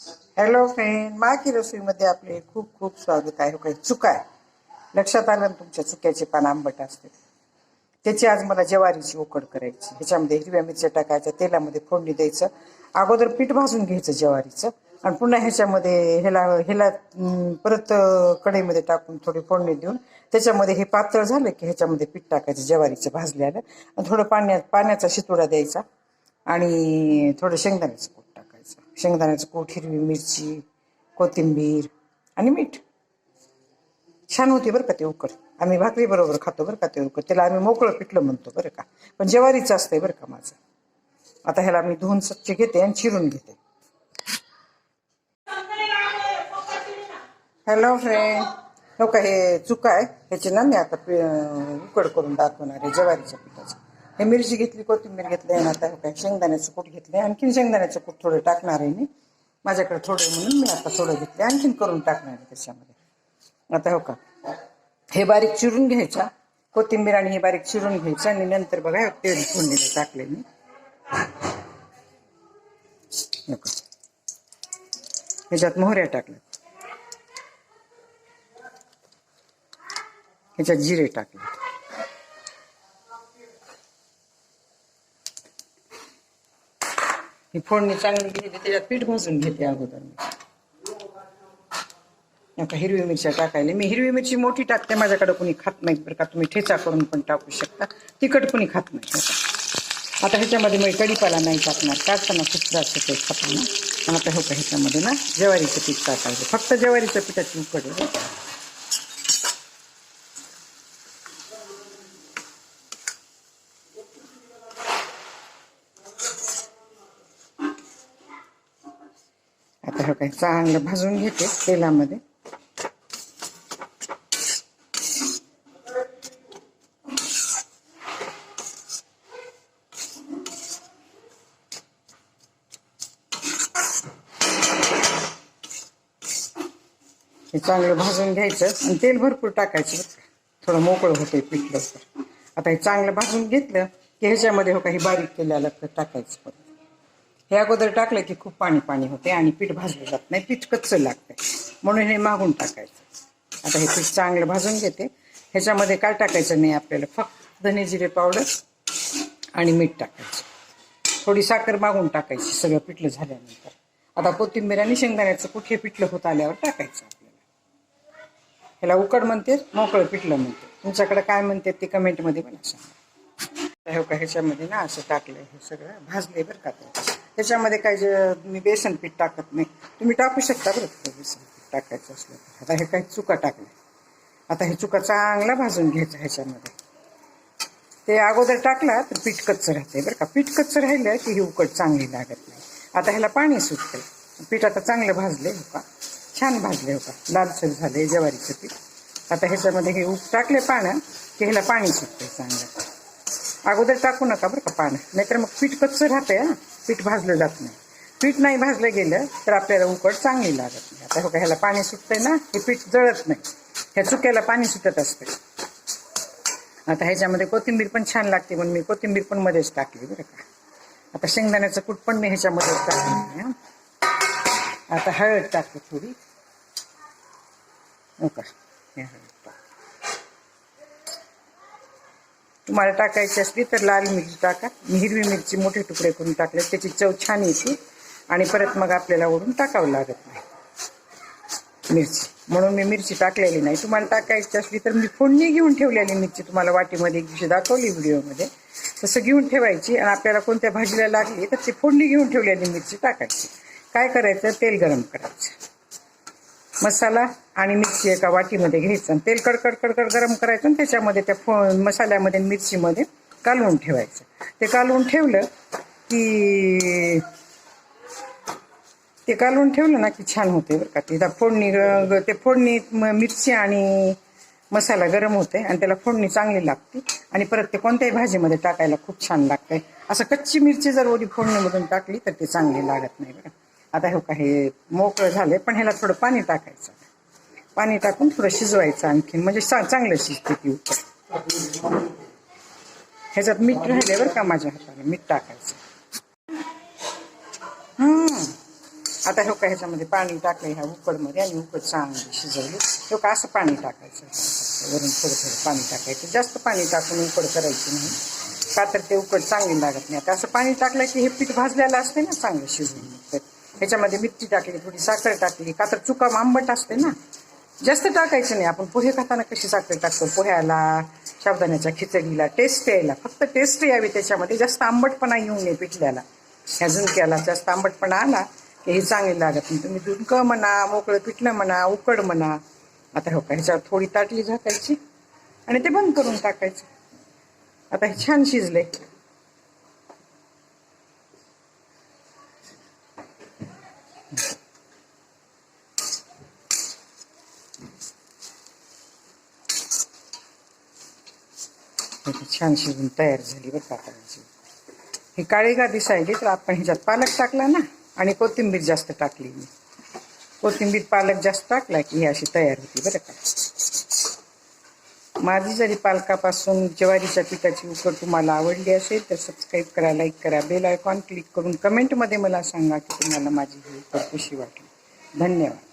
Hello friend माकी रसोईमध्ये आपले खूप खूप स्वागत आहे. हो काही चुका आहे. लक्षात आलं ना तुमच्या चुक्याचे पान आंबट असते त्याची आज मला ज्वारीची उकड करायची. ह्याच्यामध्ये हिरव्या मिरच्या टाकायच्या तेलामध्ये फोडणी द्यायचं. अगोदर पीठ भाजून घ्यायचं ज्वारीचं. आणि पुन्हा ह्याच्यामध्ये ह्याला ह्याला परत कढईमध्ये टाकून थोडी फोडणी देऊन त्याच्यामध्ये हे पातळ झालं की ह्याच्यामध्ये पीठ टाकायचं ज्वारीचं भाजल्यानं. आणि थोडं पाण्यात पाण्याचा शितोडा द्यायचा. आणि थोडं शेंगदाण्याचं शेंगदाण्याचं कूट हिरवी मिरची कोथिंबीर आणि मीठ. छान होते बरं का ते उकड. आम्ही भाकरी बरोबर खातो बरं का ते उकड. त्याला आम्ही मोकळं पिठलं म्हणतो बरं का. पण ज्वारीचं असतंय बरं का माझं. आता ह्याला मी धुवून स्वच्छ घेते आणि चिरून घेते. हॅलो फ्रेंड हो का हे चुका आहे. ह्याची ना मी आता पि- उकड करून दाखवणार आहे ज्वारीच्या पिठाचं. हे मिरची घेतली कोथिंबीर घेतली आणि आता काय शेंगदाण्याचं कूट घेतले आणखीन शेंगदाण्याचं कूट थोडं टाकणार आहे मी. माझ्याकडे थोडं म्हणून मी आता थोडं घेतले आणखीन करून टाकणार आहे त्याच्यामध्ये. आता हो का? हे बारीक चिरून घ्यायच्या कोथिंबीर आणि हे बारीक चिरून घ्यायचं आणि नंतर बघा, तेल फोडणीला टाकले मी. ह्याच्यात मोहऱ्या टाकल्या. ह्याच्यात जिरे टाकले. ही फोडणी चांगली घेते त्याच्यात पीठ भाजून घेते अगोदर. मी हिरवी मिरच्या टाकायला. मी हिरवी मिरची मोठी टाकते माझ्याकडे कोणी खात नाही बरं का. तुम्ही ठेचा करून पण टाकू शकता. तिखट कोणी खात नाही आता ह्याच्यामध्ये मी कढीपाला नाही टाकणार. टाकताना खूप त्रास होतो खाताना. आता हो का ह्याच्यामध्ये ना ज्वारीचं पीठ टाकायचं. फक्त ज्वारीच्या पिठाची उकड आता हे काय चांगलं भाजून घेते तेलामध्ये. हे चांगलं भाजून घ्यायचं आणि तेल भरपूर टाकायचं थोडं मोकळं होतंय पीठ लवकर. आता हे चांगलं भाजून घेतलं की ह्याच्यामध्ये हो काही बारीक केलेलं टाकायचं. परत हे अगोदर टाकलं की खूप पाणी पाणी होते आणि पीठ भाजलं जात नाही. पीठ कच्चं लागतंय. म्हणून हे मागून टाकायचं. आता हे पीठ चांगलं भाजून घेते. ह्याच्यामध्ये काय टाकायचं नाही आपल्याला. फक्त धने जिरे पावडर आणि मीठ टाकायचं. थोडी साखर मागून टाकायची सगळं पिठलं झाल्यानंतर. आता कोथिंबीर आणि शेंगदाण्याचं कुठे पिठलं होत आल्यावर टाकायचं आपल्याला. ह्याला उकड म्हणते मोकळं पिठलं म्हणते. तुमच्याकडे काय म्हणते ते कमेंटमध्ये मला सांगा. हो का ह्याच्यामध्ये ना असं टाकलंय हे सगळं. भाजलंय बरं का ते. त्याच्यामध्ये काय जे मी बेसन पीठ टाकत नाही. तुम्ही टाकू शकता बरं. बेसन पीठ टाकायचं असलं तर. आता हे काही चुका टाकल्या. आता हे चुका चांगला भाजून घ्यायचा ह्याच्यामध्ये. ते अगोदर टाकला तर पीठ कच्चं राहते बरं का. पीठ कच्चं राहिलं की ही उकड चांगली लागत नाही. आता ह्याला पाणी सुटतं पीठ आता चांगलं भाजले हो का? छान भाजले हो का? लालसर झाले ज्वारीचं पीठ. आता ह्याच्यामध्ये हे उप टाकले पानं की ह्याला पाणी सुटते चांगलं. अगोदर टाकू नका बरं का पानं. नाहीतर मग पीठ कच्चं राहतंय आहे पीठ भाजलं जात नाही. पीठ नाही भाजलं गेलं तर आपल्याला उकड चांगली लागत नाही. आता हो का ह्याला पाणी सुटतंय ना हे पीठ जळत नाही. ह्या चुक्याला पाणी सुटत असतं. आता ह्याच्यामध्ये कोथिंबीर पण छान लागते म्हणून मी कोथिंबीर पण मध्येच टाकली बरं का. आता शेंगदाण्याचं कूट पण मी ह्याच्यामध्ये टाकली आता हळद टाकते थोडी. हो का हे हळद टाक. तुम्हाला टाकायची असली तर लाल मिरची टाका. मी हिरवी मिरची मोठे तुकडे करून टाकले. त्याची चव छान येते. आणि परत मग आपल्याला ओढून टाकावं लागत नाही. मिरची. म्हणून मी मिरची टाकलेली नाही. तुम्हाला टाकायची असली तर मी फोडणी घेऊन ठेवलेली मिरची तुम्हाला वाटीमध्ये एक दिवशी दाखवली व्हिडिओमध्ये. तसं घेऊन ठेवायची. आणि आपल्याला कोणत्या भाजीला लागली तर ती फोडणी घेऊन ठेवलेली मिरची टाकायची. काय करायचं? तेल गरम करायचं. मसाला आणि मिरची एका वाटीमध्ये घ्यायचं. आणि तेल कडकड कडकड गरम करायचं आणि त्याच्यामध्ये त्या फो मसाल्यामध्ये मिरचीमध्ये कालवून ठेवायचं. ते कालवून ठेवलं की ते कालवून ठेवलं ना की छान होते बरं का. ते फोडणी ते फोडणी मिरची आणि मसाला गरम होते आणि त्याला फोडणी चांगली लागते. आणि परत ते कोणत्याही भाजीमध्ये टाकायला खूप छान लागतंय. असं कच्ची मिरची जर ओली फोडणीमधून टाकली तर ते चांगली लागत नाही बरं आता हे का हे मोकळं झालंय पण ह्याला थोडं पाणी टाकायचं. पाणी टाकून थोडं शिजवायचं आणखीन म्हणजे चांगलं शिजते ती उकड ह्याच्यात मीठ राहिले बरं का माझ्या हाताने मीठ टाकायचं? हम्म. आता हो का ह्याच्यामध्ये पाणी टाकलं ह्या उकडमध्ये आणि उकड चांगली शिजवली. हो का असं पाणी टाकायचं? वरून थोडं थोडं पाणी टाकायचं. जास्त पाणी टाकून उकड करायची नाही. का तर ते उकड चांगली लागत नाही. आता असं पाणी टाकलं की हे पीठ भाजलेलं असते ना चांगलं शिजवून तर ह्याच्यामध्ये मिरची टाकली थोडी साखर टाकली. का तर चुका आंबट असते ना. जास्त टाकायचं नाही. आपण पोहे खाताना कशी साखर टाकतो? पोह्याला साबदाण्याच्या खिचडीला टेस्ट यायला. फक्त टेस्ट यावी त्याच्यामध्ये. जास्त आंबटपणा येऊ नये पिठल्याला. ह्या झुणक्याला जास्त आंबटपणा आला हे चांगले लागत नाही. तुम्ही झुणकं म्हणा मोकळं पिठलं म्हणा उकड म्हणा. आता हो का ह्याच्यावर थोडी ताटली झाकायची आणि ते बंद करून टाकायचं. आता हे छान शिजले छान शिजून तयार झाली बरं का ही काळी गादी सायली तर आपण ह्याच्यात पालक टाकला ना? आणि कोथिंबीर जास्त टाकली मी. कोथिंबीर पालक जास्त टाकला की ही अशी तयार होती बरं का? माझी जरी पालकापासून ज्वारीच्या पिकाची उकड तुम्हाला आवडली असेल तर सबस्क्राईब करा लाईक करा बेल आयकॉन क्लिक करून कमेंटमध्ये मला सांगा की तुम्हाला माझी ही उकड कशी वाटली. धन्यवाद.